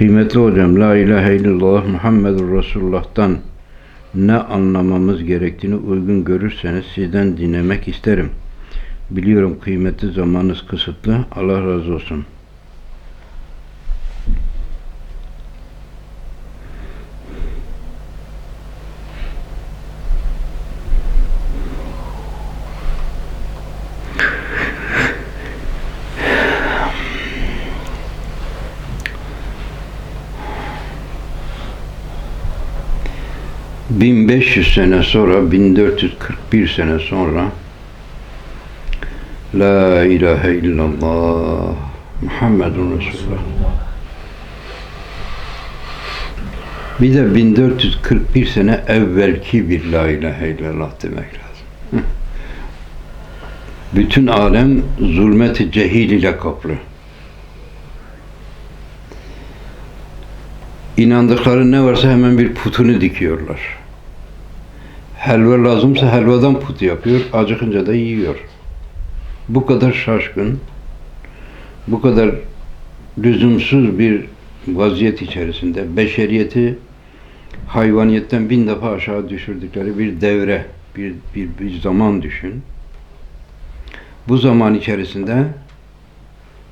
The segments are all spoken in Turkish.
Kıymetli hocam, La ilahe illallah Muhammedur Resulullah'tan ne anlamamız gerektiğini uygun görürseniz sizden dinlemek isterim. Biliyorum kıymetli zamanınız kısıtlı. Allah razı olsun. ...1500 sene sonra, 1441 sene sonra... La ilahe illallah Muhammedun Resulullah. Bir de 1441 sene evvelki bir la ilahe illallah demek lazım. Bütün alem zulmet-i cehil ile kaplı. İnandıkları ne varsa hemen bir putunu dikiyorlar. Helva lazımsa helvadan put yapıyor, acıkınca da yiyor bu kadar şaşkın, bu kadar lüzumsuz bir vaziyet içerisinde beşeriyeti hayvaniyetten bin defa aşağı düşürdükleri bir devre, bir, bir, bir zaman düşün. Bu zaman içerisinde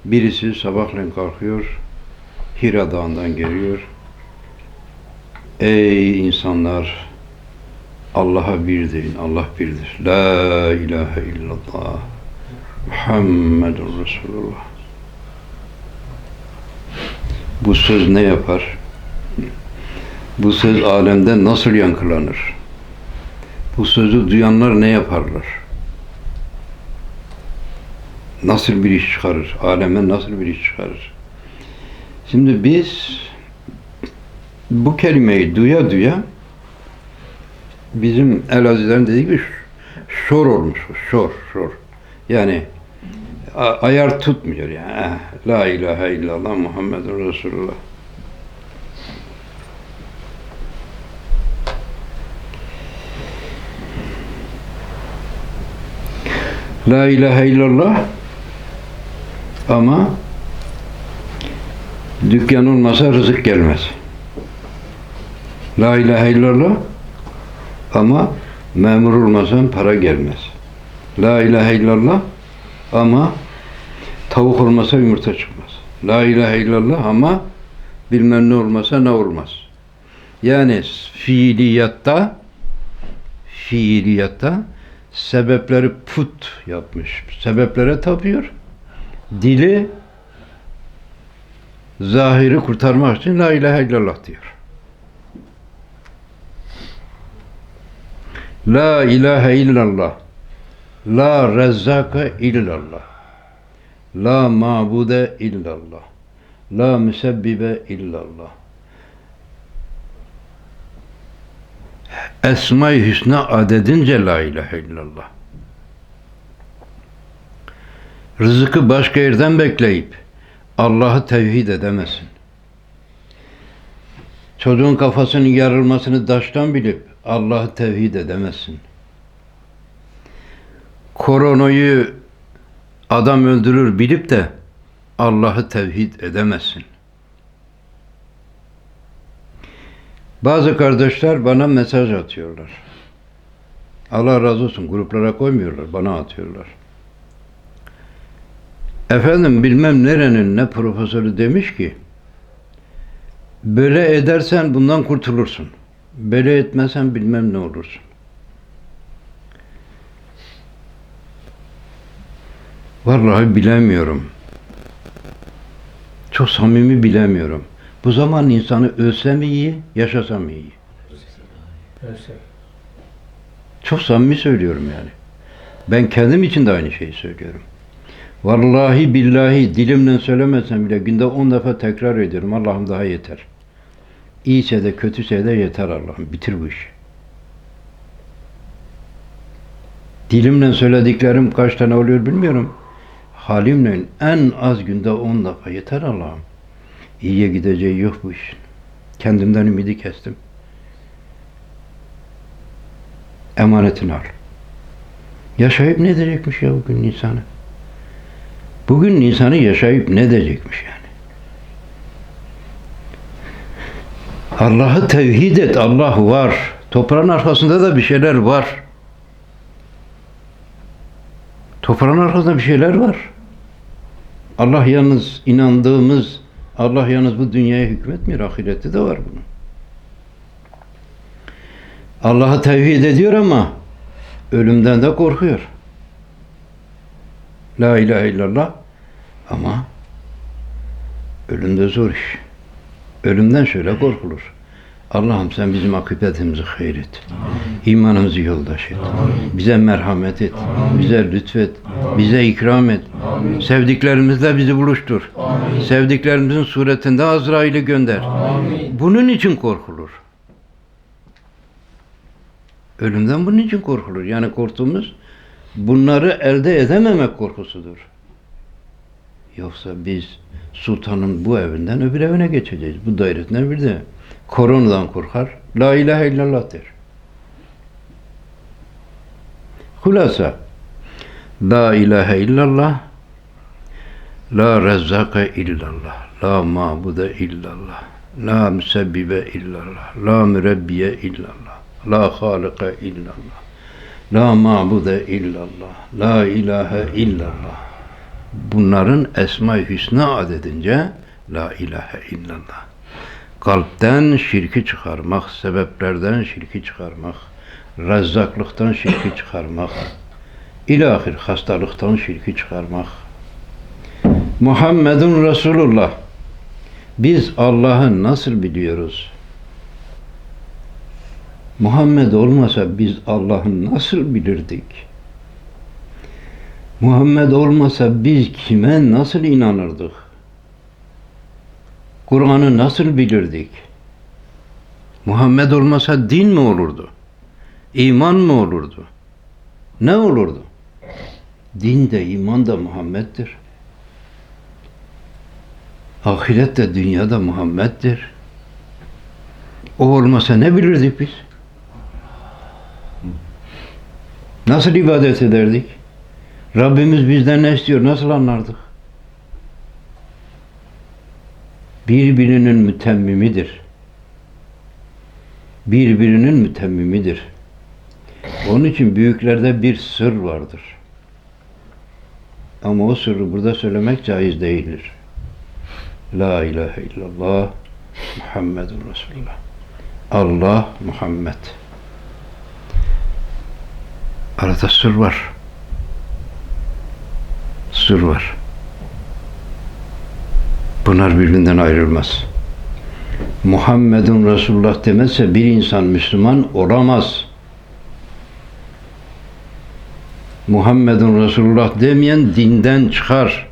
birisi sabahleyin kalkıyor, Hira Dağı'ndan geliyor. Ey insanlar! Allah'a bir deyin, Allah birdir. La ilahe illallah. Muhammedun Resulullah. Bu söz ne yapar? Bu söz alemde nasıl yankılanır? Bu sözü duyanlar ne yaparlar? Nasıl bir iş çıkarır? Aleme nasıl bir iş çıkarır? Şimdi biz bu kelimeyi duya duya bizim Elazığ'dan dediği gibi şor olmuş. Şor, şor. Yani ayar tutmuyor yani. Eh, La ilahe illallah Muhammedun Resulullah. La ilahe illallah ama dükkan olmasa rızık gelmez. La ilahe illallah ama memur olmasan para gelmez. La ilahe illallah ama tavuk olmasa yumurta çıkmaz. La ilahe illallah ama bilmem ne olmasa ne olmaz. Yani fiiliyatta fiiliyatta sebepleri put yapmış. Sebeplere tapıyor. Dili zahiri kurtarmak için la ilahe illallah diyor. La ilahe illallah. La rezzaka illallah. La mabude illallah. La müsebbibe illallah. Esma-i Hüsna adedince la ilahe illallah. Rızıkı başka yerden bekleyip Allah'ı tevhid edemezsin. Çocuğun kafasının yarılmasını taştan bilip Allah'ı tevhid edemezsin. Koronayı adam öldürür bilip de Allah'ı tevhid edemezsin. Bazı kardeşler bana mesaj atıyorlar. Allah razı olsun gruplara koymuyorlar, bana atıyorlar. Efendim bilmem nerenin ne profesörü demiş ki böyle edersen bundan kurtulursun. Böyle etmezsen bilmem ne olursun. Vallahi bilemiyorum. Çok samimi bilemiyorum. Bu zaman insanı ölse mi iyi, yaşasa mı iyi? Çok samimi söylüyorum yani. Ben kendim için de aynı şeyi söylüyorum. Vallahi billahi dilimle söylemesem bile günde on defa tekrar ediyorum. Allah'ım daha yeter. İyiyse de kötüse de yeter Allah'ım. Bitir bu işi. Dilimle söylediklerim kaç tane oluyor bilmiyorum. Halimle en az günde on defa yeter Allah'ım. İyiye gideceği yok bu işin. Kendimden ümidi kestim. Emanetini al. Yaşayıp ne diyecekmiş ya bugün insanı? Bugün insanı yaşayıp ne diyecekmiş yani? Allah'ı tevhid et. Allah var. Toprağın arkasında da bir şeyler var. Toprağın arkasında bir şeyler var. Allah yalnız inandığımız, Allah yalnız bu dünyaya hükmetmiyor. Ahirette de var bunun. Allah'ı tevhid ediyor ama ölümden de korkuyor. La ilahe illallah ama ölümde zor iş. Ölümden şöyle korkulur. Allah'ım sen bizim akıbetimizi hayır et. İmanımızı yoldaş et. Bize merhamet et. Bize lütfet. Bize ikram et. Sevdiklerimizle bizi buluştur. Sevdiklerimizin suretinde Azrail'i gönder. Bunun için korkulur. Ölümden bunun için korkulur. Yani korktuğumuz bunları elde edememek korkusudur. Yoksa biz sultanın bu evinden öbür evine geçeceğiz. Bu dairetinden bir de koronadan korkar. La ilahe illallah der. Hulasa La ilahe illallah La rezzake illallah La mabude illallah La müsebbibe illallah La mürebbiye illallah La halike illallah La mabude illallah La ilahe illallah Bunların Esma-i Hüsna adedince La ilahe illallah kalpten şirki çıkarmak, sebeplerden şirki çıkarmak, rezzaklıktan şirki çıkarmak, ilahir hastalıktan şirki çıkarmak. Muhammedun Resulullah. Biz Allah'ı nasıl biliyoruz? Muhammed olmasa biz Allah'ı nasıl bilirdik? Muhammed olmasa biz kime nasıl inanırdık? Kur'an'ı nasıl bilirdik? Muhammed olmasa din mi olurdu? İman mı olurdu? Ne olurdu? Din de iman da Muhammed'dir. Ahiret de dünya da Muhammed'dir. O olmasa ne bilirdik biz? Nasıl ibadet ederdik? Rabbimiz bizden ne istiyor? Nasıl anlardık? birbirinin mütemmimidir. Birbirinin mütemmimidir. Onun için büyüklerde bir sır vardır. Ama o sırrı burada söylemek caiz değildir. La ilahe illallah Muhammedun Resulullah. Allah Muhammed. Arada sır var. Sır var. Bunlar birbirinden ayrılmaz. Muhammedun Resulullah demezse bir insan Müslüman olamaz. Muhammedun Resulullah demeyen dinden çıkar.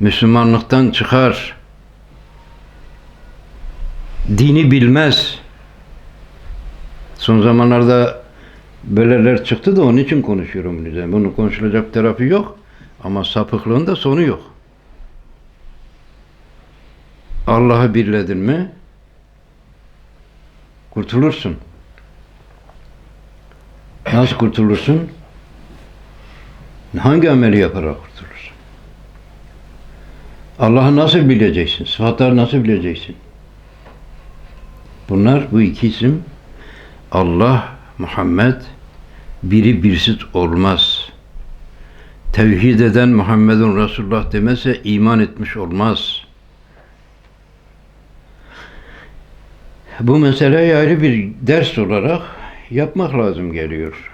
Müslümanlıktan çıkar. Dini bilmez. Son zamanlarda böyleler çıktı da onun için konuşuyorum. Bunun konuşulacak tarafı yok. Ama sapıklığın da sonu yok. Allah'ı birledin mi kurtulursun. Nasıl kurtulursun? Hangi ameli yaparak kurtulursun? Allah'ı nasıl bileceksin? Sıfatları nasıl bileceksin? Bunlar bu iki isim Allah, Muhammed biri birsiz olmaz. Tevhid eden Muhammedun Resulullah demese iman etmiş olmaz.'' bu meseleyi ayrı bir ders olarak yapmak lazım geliyor.